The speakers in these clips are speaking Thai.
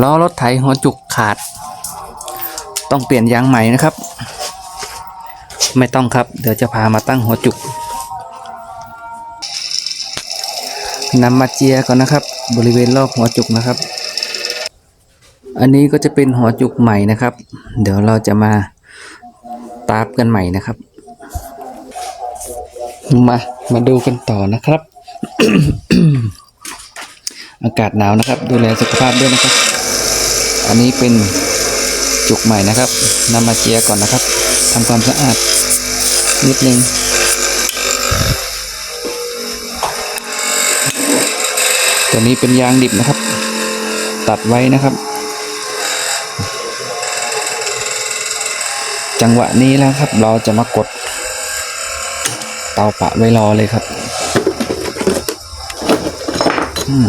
ล้อรถไถหัวจุกขาด ต้องเปลี่ยนยางใหม่นะครับ ไม่ต้องครับ เดี๋ยวจะพามาตั้งหัวจุกนำมาเจียก่อนนะครับ บริเวณรอบหัวจุกนะครับ อันนี้ก็จะเป็นหัวจุกใหม่นะครับ เดี๋ยวเราจะมาตาบกันใหม่นะครับ มามาดูกันต่อนะครับ อากาศหนาวนะครับ ดูแลสุขภาพด้วยนะครับ อันนี้เป็นจุกใหม่นะครับนำมาเจียก่อนนะครับทำความสะอาดนิดนึงตัวนี้เป็นยางดิบนะครับ ตัดไว้นะครับ จังหวะนี้แล้วครับ เราจะมากด เตาปะไว้รอเลยครับ อืม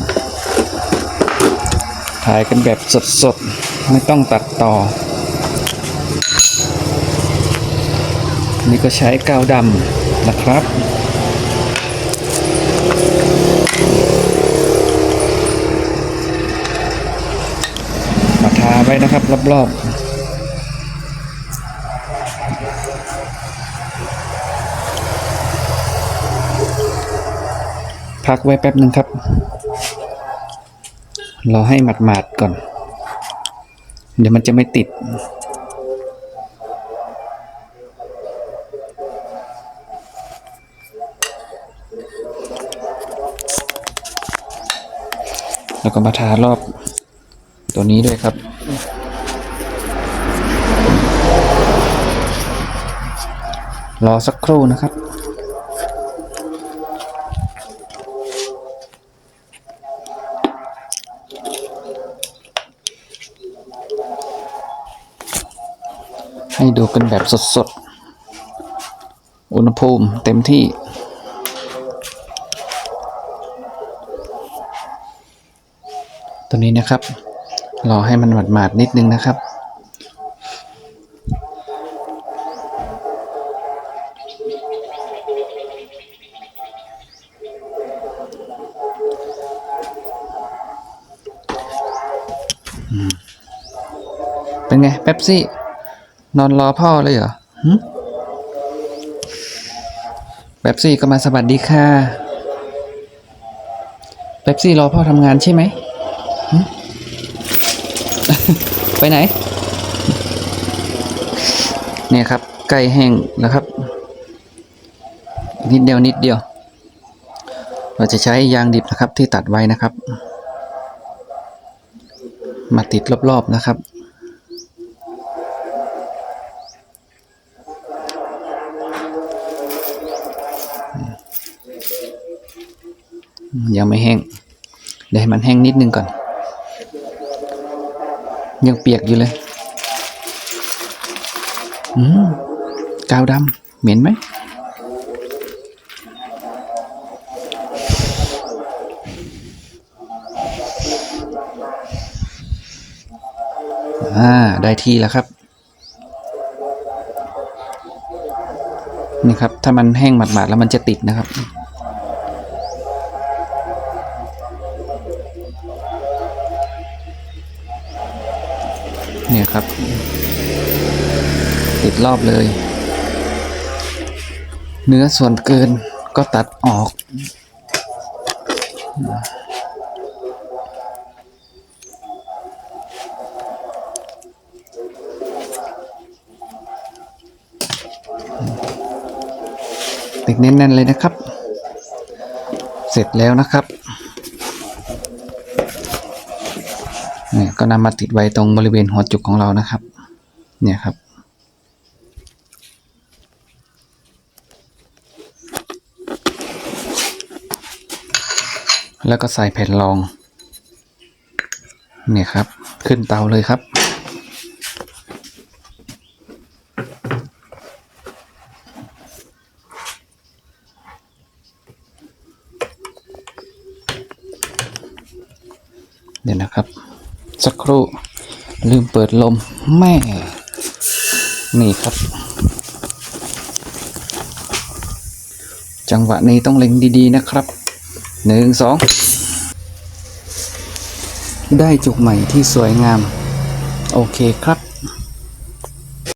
ถ่ายกันแบบสดๆ ไม่ต้องตัดต่อ นี่ก็ใช้กาวดำนะครับมาทาไว้นะครับรอบๆพักไว้แป๊บหนึ่งครับ รอให้หมาดๆก่อน เดี๋ยวมันจะไม่ติด แล้วก็มาทารอบตัวนี้ด้วยครับรอสักครู่นะครับ ให้ดูกันแบบสดๆ อุณหภูมิเต็มที่ ตัวนี้นะครับ รอให้มันหมาดๆนิดนึงนะครับเป็นไงเป๊ปซี่ นอนรอพ่อเลยเหรอหึเป๊ปซี่ก็มาสวัสดีค่ะเป๊ปซี่รอพ่อทำงานใช่ไหม ไปไหน เนี่ยครับใกล้แห้งแล้วครับ นิดเดียวนิดเดียว เราจะใช้ยางดิบนะครับที่ตัดไว้นะครับ มาติดรอบๆนะครับ ยังไม่แห้ง เดี๋ยวให้มันแห้งนิดนึงก่อน ยังเปียกอยู่เลย อืมกาวดำเหม็นไหมอ่า ได้ที่แล้วครับ นี่ครับ ถ้ามันแห้งหมาดๆแล้วมันจะติดนะครับ เนี่ยครับ ติดรอบเลย เนื้อส่วนเกินก็ตัดออกติดแน่นๆเลยนะครับ เสร็จแล้วนะครับ เนี่ยก็นำมาติดไว้ตรงบริเวณหัวจุกของเรานะครับ เนี่ยครับ แล้วก็ใส่แผ่นรอง เนี่ยครับ ขึ้นเตาเลยครับเดี๋ยวนะครับ สักครู่ ลืมเปิดลมแม่ นี่ครับ จังหวะนี้ต้องเล็งดีๆนะครับหนึ่งสองได้จุกใหม่ที่สวยงาม โอเคครับ